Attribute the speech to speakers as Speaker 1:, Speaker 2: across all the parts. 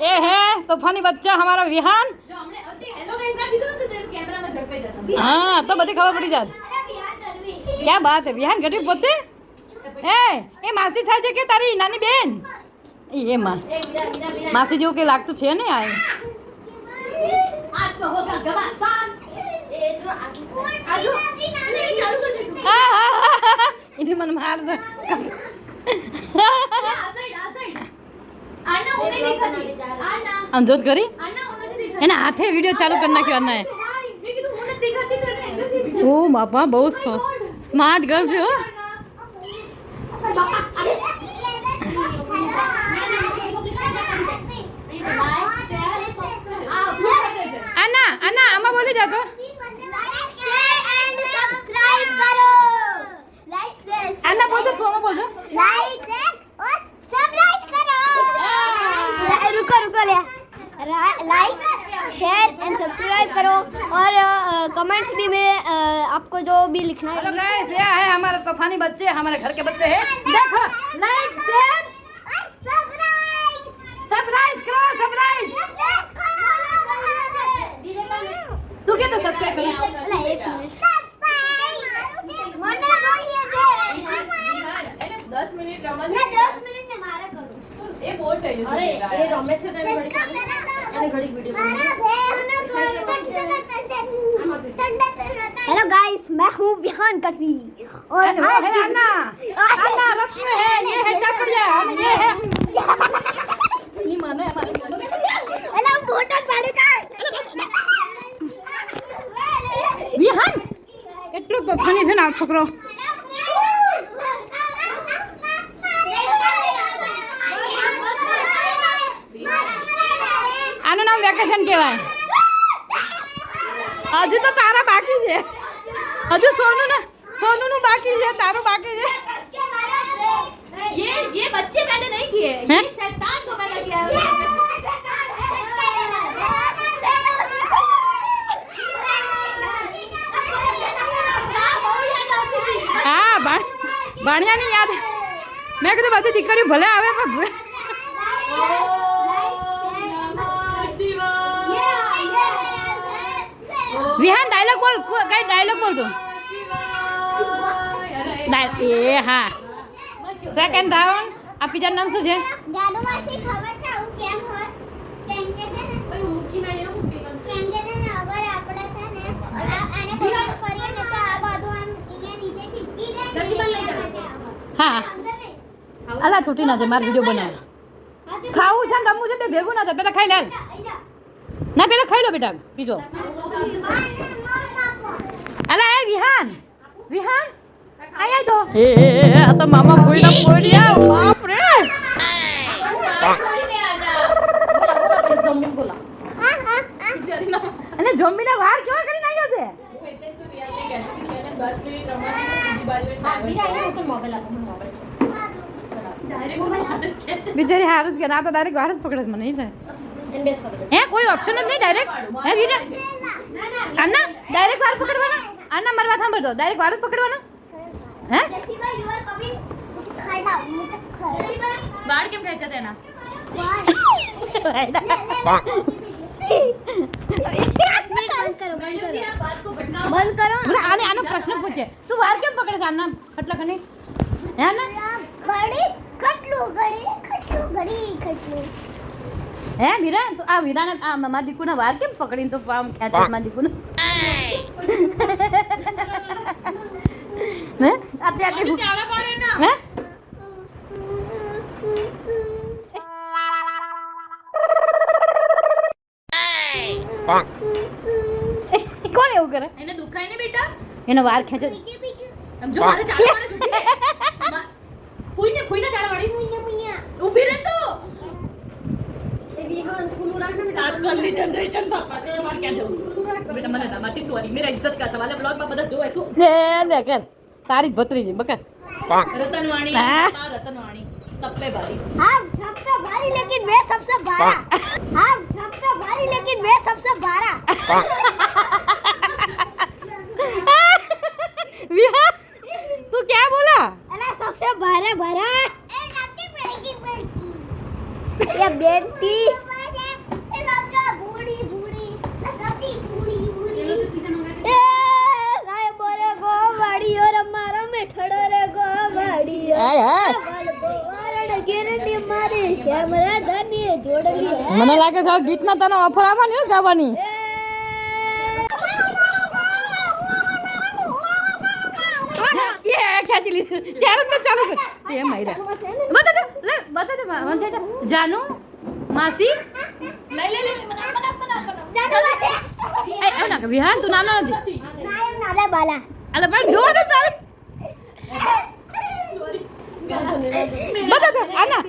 Speaker 1: એ હે તોફાની બચ્ચા હમારા વિહાન? હા તો બધી ખબર પડી જાત. ક્યાં બાત હે? વિહાન ગરીબ પોતે? એ એ માસી થાય છે કે તારી નાની બેન? એ એ માં માસી જેવું કે લાગતું છે ને આ
Speaker 2: આજ તો હોગા ગવાસાન એ જો આ આ જો. એ ચાલુ કરી દીધું
Speaker 1: હા, હા, હા, હા. એને મને માર દે
Speaker 2: આ સાઈડ આ સાઈડ આના હું નહીં દેખાતી આના
Speaker 1: આમ જોત કરી? એના હાથે વીડિયો ચાલુ કરી નાખ્યો
Speaker 2: અન્નાએ
Speaker 1: ઓ બાપા બહુ સ્માર્ટ ગર્લ છે હો.
Speaker 3: लाइक शेयर एंड सब्सक्राइब करो और कमेंट्स भी में आपको जो भी लिखना है
Speaker 1: गाइस ये है हमारे तूफानी बच्चे हमारे घर के बच्चे हैं। देखो लाइक शेयर सब्सक्राइब करो सब्सक्राइब तू क्या तो सब्सक्राइब करो?
Speaker 3: गाइस मैं हूँ विहान कटवी और
Speaker 1: अरे वो है अन्ना अन्ना रत्न है ये है टपड़िया और ये है ये माने हमारे
Speaker 3: हेलो मोटर पाड़ी का
Speaker 1: વિહાન એટલું તોફાની છે ને આ છોકરો આનું નામ વેકેશન કહેવાય હજુ તો તારા બાકી છે હજુ સોનું ને સોનું નું બાકી છે તારું બાકી છે
Speaker 2: ये ये बच्चे मैंने नहीं किए
Speaker 1: हैं?
Speaker 2: ये शैतान को मैंने किया है
Speaker 1: હા ભા ભાણિયાની યાદ મેં કીધું બધી દીકરીઓ ભલે આવે પણ વિહાન ડાયલોગ બોલ કઈ ડાયલોગ બોલ તું ડાય- એ હા સેકન્ડ રાઉન્ડ આ બીજાનું નામ શું છે
Speaker 3: જાદુમાંથી ખબર છે આવું કેમ હોય કેમ કે છે ને કેમ કે છે ને અગર આપણે છે ને આને પકડ કરીએ ને તો આ બધું આમ અહીંયા નીચે ચીપકી જાય
Speaker 2: દસી લઈ
Speaker 3: એટલા
Speaker 2: જાઓ.
Speaker 3: માટે આવું.
Speaker 1: હા અલા તૂટી ના જાય મારો વીડિયો બનાવ ખાવું છે ને રમવું છે બે ભેગું ના થાય પેલા ખાઈ લે. ના પેલા ખાઈ લો બેટા બીજો અલા એ વિહાન વિહાન આય તો એ આ તો મામા બાપ રે. અને જોમ્બીના વાર કેવા કરી નાખ્યો છે બિચારી હારું જ કે ના તો ડાયરેક્ટ વાર જ પકડે મને હે કોઈ ઓપ્શન જ નહીં ડાયરેક્ટ હે વીરા આના ડાયરેક્ટ વાર પકડવાનો? આના મારી વાત સાંભળજો. ડાયરેક્ટ વાર જ પકડવાનો? હે?
Speaker 3: જસીભાઈ, યુ આર કમિંગ ખાડા, મુટ. જસીભાઈ,
Speaker 2: કેમ ખેંચા તેના
Speaker 3: બંધ કરો બંધ કરો બંધ કરો.
Speaker 1: બોલે આને આનો પ્રશ્ન પૂછે. તું વાર કેમ પકડે છે આના ખટલા ખની હે ને
Speaker 3: ઘડી ખટલું ઘડી ખટલું ઘડી ખટલું
Speaker 1: હે વીરા તું આ વીરાને આ મારા દીકુના વાર કેમ પકડીને તો આમ ખેંચે મારા દીકુને? હે? અત્યારે
Speaker 2: ચાળા પાડે ના.
Speaker 1: હે? કોણ એવું કરે?
Speaker 2: એને દુખાય ને બેટા?
Speaker 1: એનો વાર ખેંચે
Speaker 2: જો મારે ચાળા ક્યાં
Speaker 1: તારી ભત્રીજી બકા.
Speaker 2: રતનવાણી. રતનવાણી.
Speaker 3: સબસે
Speaker 1: તું ક્યાં
Speaker 3: બોલા? સબસે ભારા ભારા. બેન બેન
Speaker 1: મને લાગે છે ગીતના તને ઓફર આવવાની હો ગાવાની એ ખેંચી લીધું. ત્યારે જ ચાલુ કર એ માયરા બતા દે લે બતા દે મા- જાનુ માસી.
Speaker 2: લે લે લે, મને મને મને
Speaker 3: જાનો વાસે
Speaker 1: એ એવું ના વિહાન તું નાનો નથી.
Speaker 3: નાયમ નાલા બાલા.
Speaker 1: અલે પણ જો તો તારે. બતા દો આના.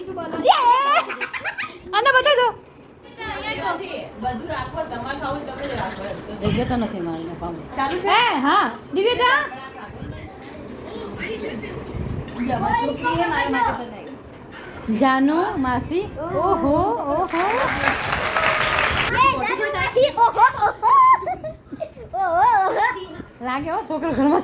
Speaker 1: આના બતા દો. જગ્યા તો નથી મારી હે હા. દિવ્યતા? જાનુ માસી. ઓહો ઓહો.
Speaker 3: એ જાનો માસી ઓહો. ઓહો ઓહો.
Speaker 1: લાગે હો છોકરો ઘરમાં.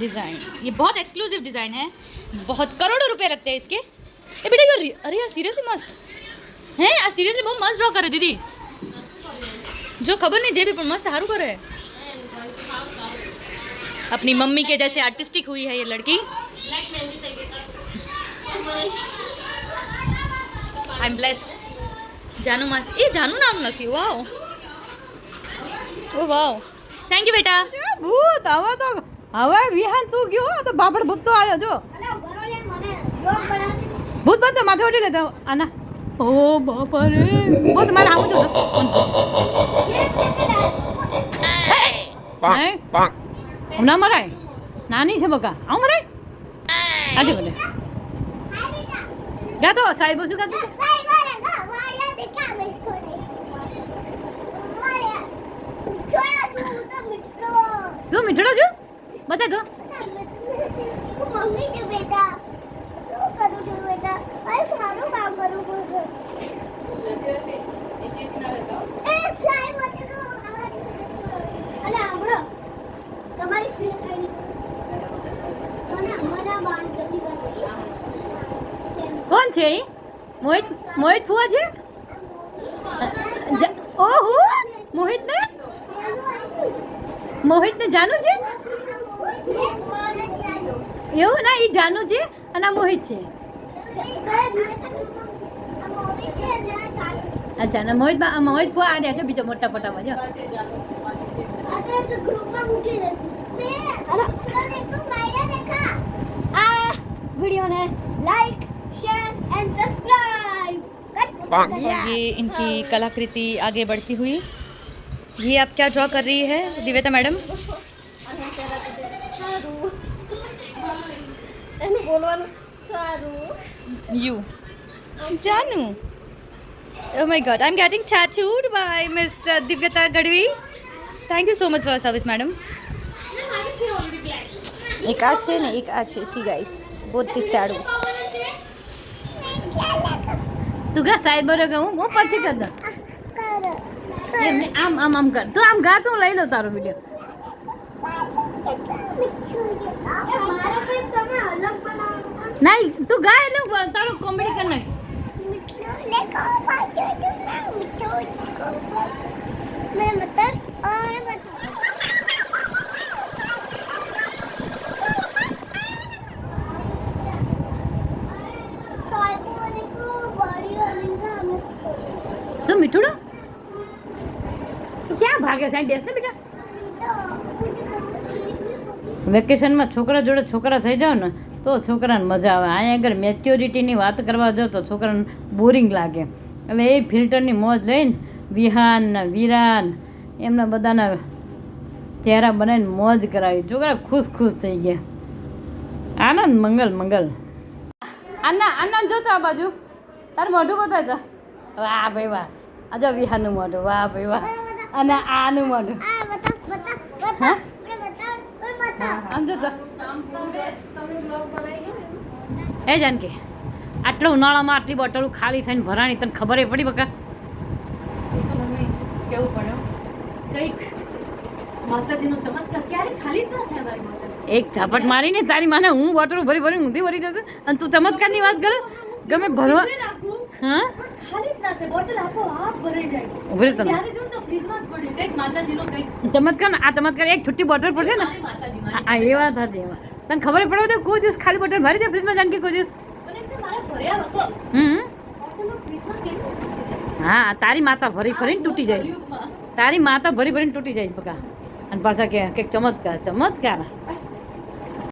Speaker 4: डिज़ाइन। ये बहुत एक्सक्लूसिव डिज़ाइन है। बहुत करोड़ों रुपए लगते हैं इसके। ए बेटा यार अरे यार सीरियसली मस्त। हैं? यार सीरियसली बहुत मस्त ड्रॉ कर रहे दीदी। जो खबर नहीं जे भी पर मस्त हारू कर रहे अपनी मम्मी के जैसे आर्टिस्टिक हुई है ये लड़की। आई एम ब्लेस्ड जानू मास ए, जानू नाम Lucky wow oh wow thank you बेटा।
Speaker 1: बहुत आवाज़ आ હવે વિહાન તું ગયો? તો બાપડ ભૂત તો આવ્યો જો.
Speaker 3: ભૂત
Speaker 1: ભૂત બંધ માથે ઉડી લેતો. આના. ઓ બાપા રે ભૂત મારે આવું જો નહીં હમણાં મરાય. નાની છે બકા. આવું મરાય? આજે બોલે ગાતો સાહેબ શું ગાતું
Speaker 3: સાઈ મારે ગા વાડિયા દેખા મે છોડે વાડિયા છોડા છું તો મિત્રો
Speaker 1: શું મીઠડો છું બતા દો
Speaker 3: મમ્મી છે બેટા
Speaker 1: કોણ છે મોહિત મોહિત ફુવા છે? ઓહો મોહિત ને મોહિત ને જાનુ છે? એવું ના એ જાનુ છે અને આ મોહિત છે અચ્છા ને મોહિત બા- મોહિત ફુવા આ રહ્યા છે બીજો મોટા પટામાં જો
Speaker 3: આ વિડિયોને લાઈક શેર એન્ડ સબસ્ક્રાઇબ
Speaker 4: और ये इनकी कलाकृति आगे बढ़ती हुई ये आप क्या ड्रॉ कर रही है दिव्यता मैडम
Speaker 3: એનું બોલવાનું સારું
Speaker 4: યુ જાનુ Oh my god, I'm getting tattooed by Miss uh, Divyata Gadvi. Thank you so much for your service, madam. એક આ છે ને એક આ છે સી ગાઈસ બોથ ધીસ ટાડુ
Speaker 1: તું ગા સાહેબ બરો ગા હું પછી કર દઉં એમને આમ આમ આમ કર તું આમ ગા તું લઈ લો તારો વીડિયો ના તું ગા એટલે હું તારો કોમેડી કર નાખ
Speaker 3: मेरे मतलब और बता
Speaker 1: શું મીઠુડો ક્યાં ભાગે સાહેબ બેસ ને બેટા વેકેશનમાં છોકરા જોડે છોકરા થઈ જાવ ને તો છોકરાને મજા આવે. અહીંયા આગળ મેચ્યોરિટીની વાત કરવા જાઓ તો છોકરાને બોરિંગ લાગે. એટલે એ ફિલ્ટરની મોજ લઈને વિહાન ને વિરાન એમના બધાના ચહેરા બનાવીને મોજ કરાવી. છોકરા ખુશ ખુશ થઈ ગયા. આનંદ મંગલ મંગલ. આના આનંદ જોતો આ બાજુ? તારું મોઢું બતાવજો વાહ ભાઈ વાહ. આજો વિહાનનું વિહાનું મોઢું. વાહ ભાઈ વાહ. અને આનું મોઢું. હા?
Speaker 3: બતા
Speaker 1: તો. એ જાનકી, આટલો ઉનાળામાં આટલી બોટલો ખાલી થઈને ભરાણી, તને ખબર પડી બકા?
Speaker 2: કેવું પડ્યું કંઈક મારી માતા
Speaker 1: એક તારી માને હું બોટલો ભરી ભરી ઊંધી ભરી જશે? અને તું ચમત્કારની વાત કરે? ગમે ભરવા હા?
Speaker 2: ખાલી જ ના થાય બોટલ આપો આપ ભરાઈ જાય.
Speaker 1: ઉભરી તને
Speaker 2: ત્યારે જોઉં તો ફ્રીજમાં જ પડ્યું. કંઈક માતાજીનો કંઈક.
Speaker 1: ચમત્કાર આ ચમત્કાર એક છૂટી બોટલ પડશે ને? આ એ વાત હતી એમાં તને ખબર પડે તો કોઈ દિવસ ખાલી બોટલ ભરી દે ફ્રીજમાં જાનકી કોઈ દિવસ? હા તારી માતા ભરી ભરીને તૂટી જાય. તારી માતા ભરી ભરીને તૂટી જાય પકા. અને પાછા કે કે ચમત્કાર ચમત્કાર.